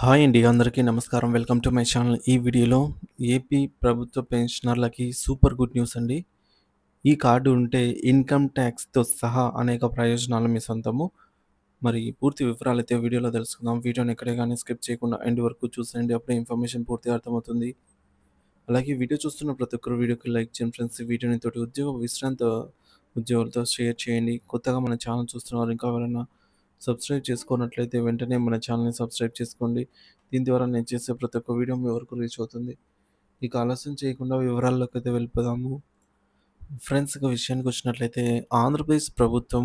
Hi అండి అందరికీ నమస్కారం. Welcome to my channel. ఈ వీడియోలో ఏపీ ప్రభుత్వ పెన్షనర్లకి సూపర్ గుడ్ న్యూస్ అండి. ఈ కార్డు ఉంటే ఇన్కమ్ ట్యాక్స్తో సహా అనేక ప్రయోజనాలు మీ సొంతము. మరి పూర్తి వివరాలు అయితే వీడియోలో తెలుసుకుందాం. వీడియోని ఎక్కడే కానీ స్కిప్ చేయకుండా ఎండ్ వరకు చూసండి అప్పుడే ఇన్ఫర్మేషన్ పూర్తిగా అర్థమవుతుంది. అలాగే వీడియో చూస్తున్న ప్రతి ఒక్కరు వీడియోకి లైక్ చేయండి ఫ్రెండ్స్. వీడియోని తోటి ఉద్యోగ విశ్రాంత ఉద్యోగులతో షేర్ చేయండి. కొత్తగా మన ఛానల్ చూస్తున్నారు ఇంకా ఎవరైనా సబ్స్క్రైబ్ చేసుకున్నట్లయితే వెంటనే మన ఛానల్ని సబ్స్క్రైబ్ చేసుకోండి. దీని ద్వారా నేను చేసే ప్రతి ఒక్క వీడియో మీ వరకు రీచ్ అవుతుంది. ఇక ఆలస్యం చేయకుండా వివరాల్లోకి అయితే వెళ్ళిపోదాము. ఫ్రెండ్స్ ఇక విషయానికి వచ్చినట్లయితే ఆంధ్రప్రదేశ్ ప్రభుత్వం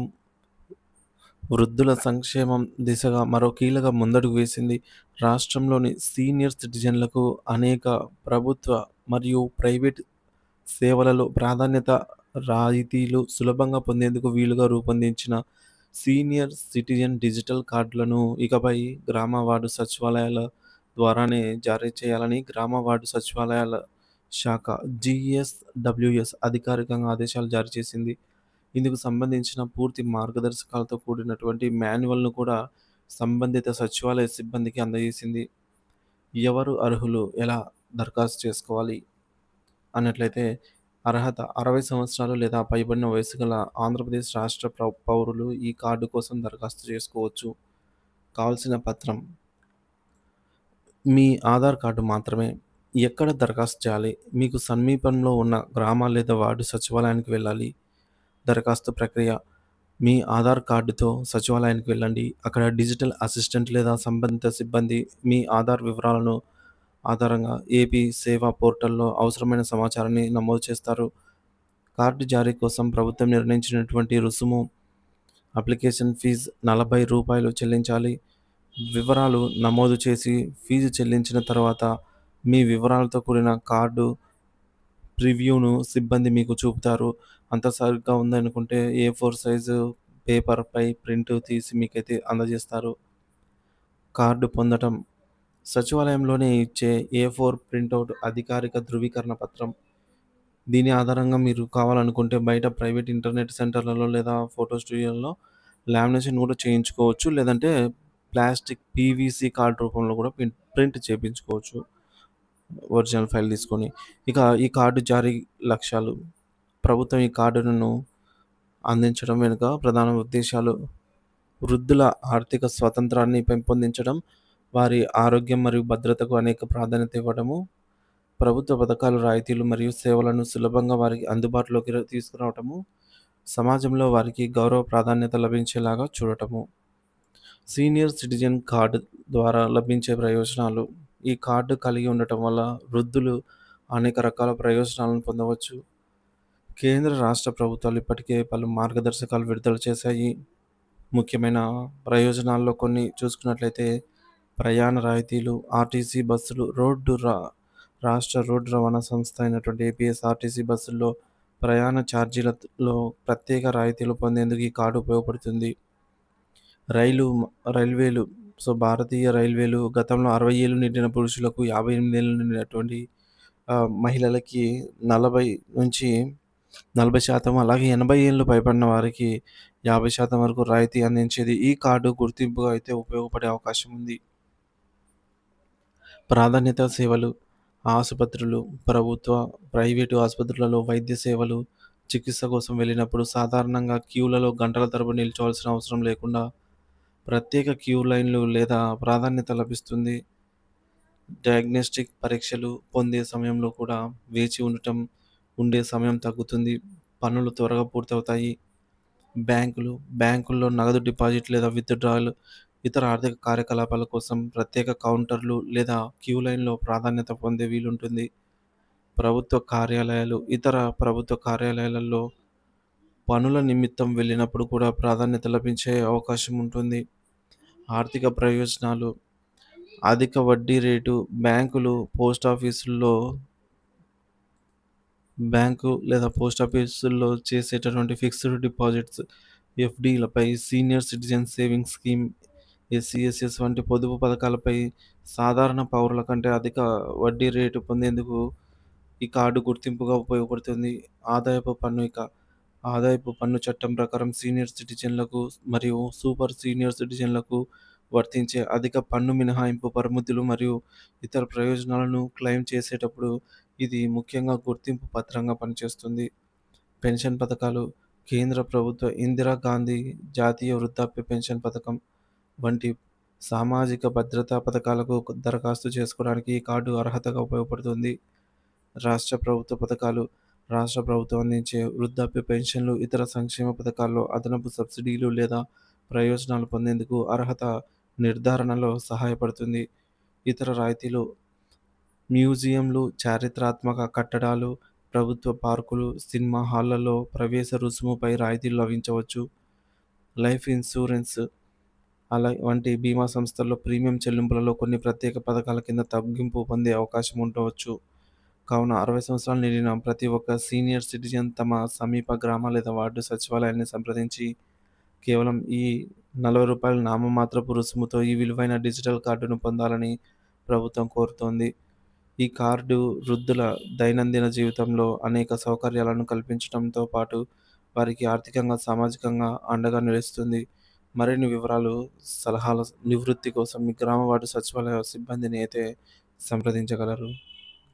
వృద్ధుల సంక్షేమం దిశగా మరో కీలక ముందడుగు వేసింది. రాష్ట్రంలోని సీనియర్ సిటిజన్లకు అనేక ప్రభుత్వ మరియు ప్రైవేట్ సేవలలో ప్రాధాన్యత రాయితీలు సులభంగా పొందేందుకు వీలుగా రూపొందించిన సీనియర్ సిటిజన్ డిజిటల్ కార్డులను ఇకపై గ్రామ వార్డు సచివాలయాల ద్వారానే జారీ చేయాలని గ్రామ వార్డు సచివాలయాల శాఖ జిఎస్డబ్ల్యూఎస్ అధికారికంగా ఆదేశాలు జారీ చేసింది. ఇందుకు సంబంధించిన పూర్తి మార్గదర్శకాలతో కూడినటువంటి మాన్యువల్ను కూడా సంబంధిత సచివాలయ సిబ్బందికి అందజేసింది. ఎవరు అర్హులు? ఎలా దరఖాస్తు చేసుకోవాలి? అన్నట్లయితే అర్హత అరవై సంవత్సరాలు లేదా పైబడిన వయసు గల ఆంధ్రప్రదేశ్ రాష్ట్ర పౌరులు ఈ కార్డు కోసం దరఖాస్తు చేసుకోవచ్చు. కావాల్సిన పత్రం. మీ ఆధార్ కార్డు మాత్రమే. ఎక్కడ దరఖాస్తు చేయాలి? మీకు సమీపంలో ఉన్న గ్రామ లేదా వార్డు సచివాలయానికి వెళ్ళాలి. దరఖాస్తు ప్రక్రియ. మీ ఆధార్ కార్డుతో సచివాలయానికి వెళ్ళండి. అక్కడ డిజిటల్ అసిస్టెంట్ లేదా సంబంధిత సిబ్బంది మీ ఆధార్ వివరాలను ఆధారంగా ఏపీ సేవా పోర్టల్లో అవసరమైన సమాచారాన్ని నమోదు చేస్తారు. కార్డు జారీ కోసం ప్రభుత్వం నిర్ణయించినటువంటి రుసుము అప్లికేషన్ ఫీజు నలభై రూపాయలు చెల్లించాలి. వివరాలు నమోదు చేసి ఫీజు చెల్లించిన తర్వాత మీ వివరాలతో కూడిన కార్డు ప్రివ్యూను సిబ్బంది మీకు చూపుతారు. అంత సరిగ్గా ఉందనుకుంటే ఏ ఫోర్ సైజు పేపర్పై ప్రింట్ తీసి మీకైతే అందజేస్తారు. కార్డు పొందటం సచివాలయంలోనే ఇచ్చే ఏ ఫోర్ ప్రింటౌట్ అధికారిక ధృవీకరణ పత్రం. దీని ఆధారంగా మీరు కావాలనుకుంటే బయట ప్రైవేట్ ఇంటర్నెట్ సెంటర్లలో లేదా ఫోటో స్టూడియోలో లామినేషన్ కూడా చేయించుకోవచ్చు. లేదంటే ప్లాస్టిక్ పీవీసీ కార్డ్ రూపంలో కూడా ప్రింట్ ప్రింట్ చేయించుకోవచ్చు ఒరిజినల్ ఫైల్ తీసుకొని. ఇక ఈ కార్డు జారీ లక్ష్యాలు. ప్రభుత్వం ఈ కార్డును అందించడం వెనుక ప్రధాన ఉద్దేశాలు. వృద్ధుల ఆర్థిక స్వాతంత్రాన్ని పెంపొందించడం వారి ఆరోగ్యం మరియు భద్రతకు అనేక ప్రాధాన్యత ఇవ్వడము ప్రభుత్వ పథకాలు రాయితీలు మరియు సేవలను సులభంగా వారికి అందుబాటులోకి తీసుకురావటము సమాజంలో వారికి గౌరవ ప్రాధాన్యత లభించేలాగా చూడటము. సీనియర్ సిటిజన్ కార్డు ద్వారా లభించే ప్రయోజనాలు. ఈ కార్డు కలిగి ఉండటం వల్ల వృద్ధులు అనేక రకాల ప్రయోజనాలను పొందవచ్చు. కేంద్ర రాష్ట్ర ప్రభుత్వాలు ఇప్పటికే పలు మార్గదర్శకాలు విడుదల చేశాయి. ముఖ్యమైన ప్రయోజనాల్లో కొన్ని చూసుకున్నట్లయితే ప్రయాణ రాయితీలు ఆర్టీసీ బస్సులు రోడ్డు రా రాష్ట్ర రోడ్డు రవాణా సంస్థ అయినటువంటి ఏపీఎస్ఆర్టీసీ బస్సుల్లో ప్రయాణ ఛార్జీలలో ప్రత్యేక రాయితీలు పొందేందుకు ఈ కార్డు ఉపయోగపడుతుంది. రైలు రైల్వేలు సో భారతీయ రైల్వేలు గతంలో అరవై ఏళ్ళు నిండిన పురుషులకు యాభై ఎనిమిది ఏళ్ళు నిండినటువంటి మహిళలకి నలభై నుంచి నలభై శాతం అలాగే ఎనభై ఏళ్ళు పైబడిన వారికి యాభై శాతం వరకు రాయితీ అందించేది ఈ కార్డు గుర్తింపుగా అయితే ఉపయోగపడే అవకాశం ఉంది. ప్రాధాన్యత సేవలు ఆసుపత్రులు ప్రభుత్వ ప్రైవేటు ఆసుపత్రులలో వైద్య సేవలు చికిత్స కోసం వెళ్ళినప్పుడు సాధారణంగా క్యూలలో గంటల తరబడి నిల్చోవాల్సిన అవసరం లేకుండా ప్రత్యేక క్యూ లైన్లు లేదా ప్రాధాన్యత లభిస్తుంది. డయాగ్నోస్టిక్ పరీక్షలు పొందే సమయంలో కూడా వేచి ఉండటం ఉండే సమయం తగ్గుతుంది పనులు త్వరగా పూర్తవుతాయి. బ్యాంకులు బ్యాంకుల్లో నగదు డిపాజిట్ లేదా విత్డ్రాయల్ ఇతర ఆర్థిక కార్యకలాపాల కోసం ప్రత్యేక కౌంటర్లు లేదా క్యూ లైన్లో ప్రాధాన్యత పొందే వీలుంటుంది. ప్రభుత్వ కార్యాలయాలు ఇతర ప్రభుత్వ కార్యాలయాలలో పనుల నిమిత్తం వెళ్ళినప్పుడు కూడా ప్రాధాన్యత లభించే అవకాశం ఉంటుంది. ఆర్థిక ప్రయోజనాలు అధిక వడ్డీ రేటు బ్యాంకులు పోస్ట్ ఆఫీసుల్లో బ్యాంకు లేదా పోస్ట్ ఆఫీసుల్లో చేసేటటువంటి ఫిక్స్డ్ డిపాజిట్స్ ఎఫ్డీలపై senior citizen savings scheme SCSS వంటి పొదుపు పథకాలపై సాధారణ పౌరుల కంటే అధిక వడ్డీ రేటు పొందేందుకు ఈ కార్డు గుర్తింపుగా ఉపయోగపడుతుంది. ఆదాయపు పన్ను ఇక ఆదాయపు పన్ను చట్టం ప్రకారం సీనియర్ సిటిజన్లకు మరియు సూపర్ సీనియర్ సిటిజన్లకు వర్తించే అధిక పన్ను మినహాయింపు పరిమితులు మరియు ఇతర ప్రయోజనాలను క్లెయిమ్ చేసేటప్పుడు ఇది ముఖ్యంగా గుర్తింపు పత్రంగా పనిచేస్తుంది. పెన్షన్ పథకాలు కేంద్ర ప్రభుత్వ ఇందిరా గాంధీ జాతీయ వృద్ధాప్య పెన్షన్ పథకం వంటి సామాజిక భద్రతా పథకాలకు దరఖాస్తు చేసుకోవడానికి ఈ కార్డు అర్హతగా ఉపయోగపడుతుంది. రాష్ట్ర ప్రభుత్వ పథకాలు రాష్ట్ర ప్రభుత్వం అందించే వృద్ధాప్య పెన్షన్లు ఇతర సంక్షేమ పథకాల్లో అదనపు సబ్సిడీలు లేదా ప్రయోజనాలు పొందేందుకు అర్హత నిర్ధారణలో సహాయపడుతుంది. ఇతర రాయితీలు మ్యూజియంలు చారిత్రాత్మక కట్టడాలు ప్రభుత్వ పార్కులు సినిమా హాళ్ళలో ప్రవేశ రుసుముపై రాయితీలు లభించవచ్చు. లైఫ్ ఇన్సూరెన్స్ అలా వంటి బీమా సంస్థల్లో ప్రీమియం చెల్లింపులలో కొన్ని ప్రత్యేక పథకాల కింద తగ్గింపు పొందే అవకాశం ఉండవచ్చు. కావున అరవై సంవత్సరాలు నిండిన ప్రతి ఒక్క సీనియర్ సిటిజన్ తమ సమీప గ్రామ లేదా వార్డు సచివాలయాన్ని సంప్రదించి కేవలం ఈ నలభై రూపాయల నామమాత్రపు రుసుముతో ఈ విలువైన డిజిటల్ కార్డును పొందాలని ప్రభుత్వం కోరుతోంది. ఈ కార్డు వృద్ధుల దైనందిన జీవితంలో అనేక సౌకర్యాలను కల్పించడంతో పాటు వారికి ఆర్థికంగా సామాజికంగా అండగా నిలుస్తుంది. మరిన్ని వివరాలు సలహాల నివృత్తి కోసం మీ గ్రామవార్డు సచివాలయ సిబ్బందిని అయితే సంప్రదించగలరు.